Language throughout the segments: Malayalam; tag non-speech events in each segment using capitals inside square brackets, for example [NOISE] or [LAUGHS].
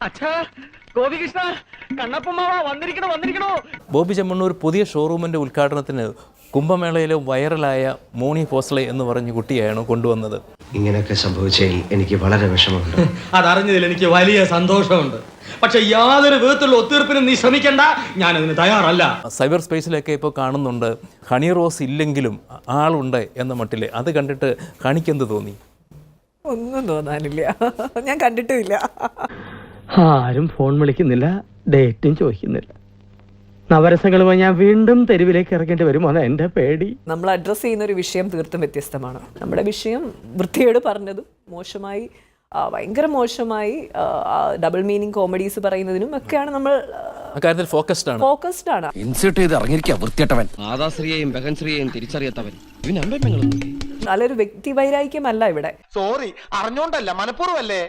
അച്ഛാ ഗോപികൃഷ്ണ കണ്ണപ്പമ്മാവ വന്നിരിക്കണോ വന്നിരിക്കണോ? ബോബി ചെമ്മണ്ണൂർ പുതിയ ഷോറൂമിന്റെ ഉദ്ഘാടനത്തിന് കുംഭമേളയിലെ വൈറലായ മോണി ഫോസ്ലെ എന്ന് പറഞ്ഞ കുട്ടിയാണ് കൊണ്ടുവന്നത്. ഇങ്ങനെയൊക്കെ സംഭവിച്ചതിൽ എനിക്ക് വളരെ വിഷമമുണ്ട്. [LAUGHS] അതറിഞ്ഞതിൽ എനിക്ക് വലിയ സന്തോഷമുണ്ട്. പക്ഷെ യാതൊരു വിധത്തിലുള്ള ഒത്തീർപ്പിനും നീ ശ്രമിക്കണ്ട. ഞാൻ അതിന് തയ്യാറല്ല. സൈബർ സ്പേസിലൊക്കെ ഇപ്പോൾ കാണുന്നുണ്ട് ഹണി റോസ് ഇല്ലെങ്കിലും ആളുണ്ട് എന്ന മട്ടിൽ അത് കണ്ടിട്ട് ഹണിക്കെന്ത് തോന്നി? ഒന്നും തോന്നാനില്ല. ഞാൻ കണ്ടിട്ടുമില്ല. ആരും ഫോൺ വിളിക്കുന്നില്ല ഡേറ്റും ചോദിക്കുന്നില്ല. നവരസങ്ങളുമായി ഞാൻ വീണ്ടും തെരുവിലേക്ക് ഇറങ്ങേണ്ടി വരുമോ അതാ എന്റെ പേടി. നമ്മൾ അഡ്രസ്സ് ചെയ്യുന്ന ഒരു വിഷയം തീർത്തും വ്യത്യസ്തമാണ്. നമ്മുടെ വിഷയം വൃത്തിയോട് പറഞ്ഞതും മോശമായി ഭയങ്കര മോശമായി ഡബിൾ മീനിങ് കോമഡീസ് പറയുന്നതിനും ഒക്കെയാണ് നമ്മൾ അക്കാര്യത്തിൽ ഫോക്കസ്ഡ് ആണ്. ഫോക്കസ്ഡ് ആണ്. ഇൻസേർട്ട് ചെയ്ത് ഇറങ്ങിയിരിക്കുക വൃത്തിയട്ടവൻ. മാതാശ്രീയെയും ബഹൻശ്രീയെയും തിരിച്ചറിയാത്തവൻ. ഇവൻ അമ്പെങ്ങളും നല്ലൊരു വ്യക്തി വൈരാഗ്യമല്ല ഇവിടെ. സോറി അറിഞ്ഞോണ്ടല്ല മനഃപൂർവല്ലേ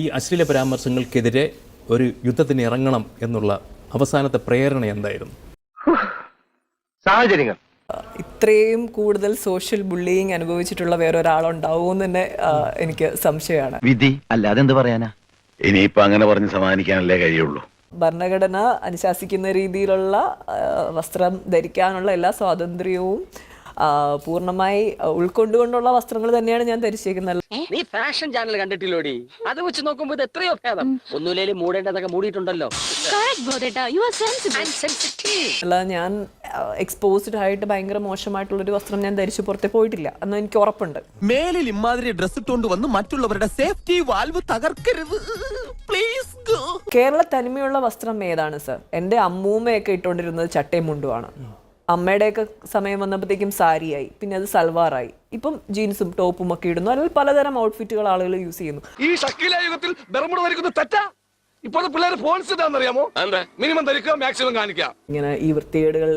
ഈ അശ്ലീല പരാമർശങ്ങൾക്കെതിരെ ഒരു യുദ്ധത്തിന് ഇറങ്ങണം എന്നുള്ള അവസാനത്തെ പ്രേരണ എന്തായിരുന്നു? സാഹചര്യങ്ങൾ. ഇത്രയും കൂടുതൽ സോഷ്യൽ ബുള്ളിങ് അനുഭവിച്ചിട്ടുള്ള വേറെ ഒരാളുണ്ടാവുമോ എന്ന് തന്നെ എനിക്ക് സംശയമാണ്. വിധി അല്ലാതെ എന്ത് പറയാനാ? ഇനിയിപ്പോ അങ്ങനെ പറഞ്ഞ് സമാധാനിക്കാനല്ലേ കഴിയുള്ളൂ. ഭരണഘടന അനുശാസിക്കുന്ന രീതിയിലുള്ള വസ്ത്രം ധരിക്കാനുള്ള എല്ലാ സ്വാതന്ത്ര്യവും പൂർണമായി ഉൾക്കൊണ്ടുകൊണ്ടുള്ള വസ്ത്രങ്ങൾ തന്നെയാണ് ഞാൻ ധരിച്ചേക്കുന്നത്. നീ ഫാഷൻ ചാനൽ കണ്ടിട്ടില്ലോടി? അത് വെച്ച് നോക്കുമ്പോ ഇത് എത്രയോ ഭേദം. ഒന്നുമില്ലേലും മൂടേണ്ടതൊക്കെ മൂടിയിട്ടുണ്ടല്ലോ. അല്ല ഞാൻ എക്സ്പോസ്ഡ് ആയിട്ട് ഭയങ്കര മോശമായിട്ടുള്ളൊരു വസ്ത്രം ഞാൻ ധരിച്ചു പുറത്തെ പോയിട്ടില്ല. എന്ന് എനിക്ക് ഉറപ്പുണ്ട്. മേലിൽ ഇമാതിരി ഡ്രസ് ഇട്ടുകൊണ്ട് വന്ന് മറ്റുള്ളവരുടെ സേഫ്റ്റി വാൽവ് തകർക്കരുത്. പ്ലീസ് കേരള തനിമയുള്ള വസ്ത്രം ഏതാണ് സർ എന്റെ അമ്മൂമ്മയൊക്കെ ഇട്ടുകൊണ്ടിരുന്നത് ചട്ടയും മുണ്ടുമാണ് അമ്മയുടെയൊക്കെ സമയം വന്നപ്പോഴത്തേക്കും സാരിയായി. പിന്നെ അത് സൽവാറായി. ഇപ്പം ജീൻസും ടോപ്പും ഒക്കെ ഇടുന്നു. അല്ലെങ്കിൽ പലതരം ഔട്ട്ഫിറ്റുകൾ ആളുകൾ യൂസ് ചെയ്യുന്നു. ഈ ഷക്കീല യുഗത്തിൽ തെറ്റാ? ഇപ്പോഴത്തെ പിള്ളേർ ഫോൺസ് ഇതാണെന്നറിയാമോ മിനിമം ധരിക്കുക മാക്സിമം കാണിക്കുക. ഇങ്ങനെ ഈ വൃത്തികേടുകൾ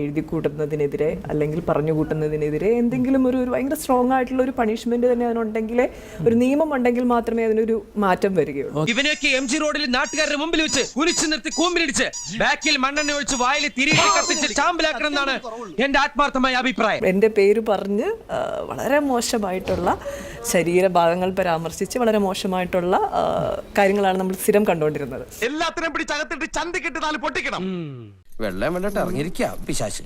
എഴുതി കൂട്ടുന്നതിനെതിരെ അല്ലെങ്കിൽ പറഞ്ഞു കൂട്ടുന്നതിനെതിരെ എന്തെങ്കിലും ഒരു ഒരു ഭയങ്കര സ്ട്രോങ് ആയിട്ടുള്ള ഒരു പണിഷ്മെന്റ് തന്നെ അതിനുണ്ടെങ്കിൽ ഒരു നിയമം ഉണ്ടെങ്കിൽ മാത്രമേ അതിനൊരു മാറ്റം വരികയുള്ളൂ. ഇവനെയൊക്കെ എം ജി റോഡിൽ നാട്ടുകാരുടെ മുമ്പിൽ വെച്ച് കുരിച്ചു നിർത്തി കൂമ്പിലിടിച്ച് ബാക്കിൽ മണ്ണെണ്ണ ഒഴിച്ച് വായിൽ തിരികെ കത്തിച്ച് ചാമ്പലാക്കണം എന്നാണ് എന്റെ ആത്മാർത്ഥമായ അഭിപ്രായം. എന്റെ പേര് പറഞ്ഞ് വളരെ മോശമായിട്ടുള്ള ശരീരഭാഗങ്ങൾ പരാമർശിച്ച് വളരെ മോശമായിട്ടുള്ള കാര്യങ്ങളാണ് നമ്മൾ സ്ഥിരം കണ്ടുകൊണ്ടിരുന്നത്. എല്ലാത്തിനും പിടിച്ചകത്തിട്ട് ചന്തി കിട്ടി നാല് പൊട്ടിക്കണം. വെള്ളം വെള്ളം ഇറങ്ങിയിരിക്കാം പിശാശ്.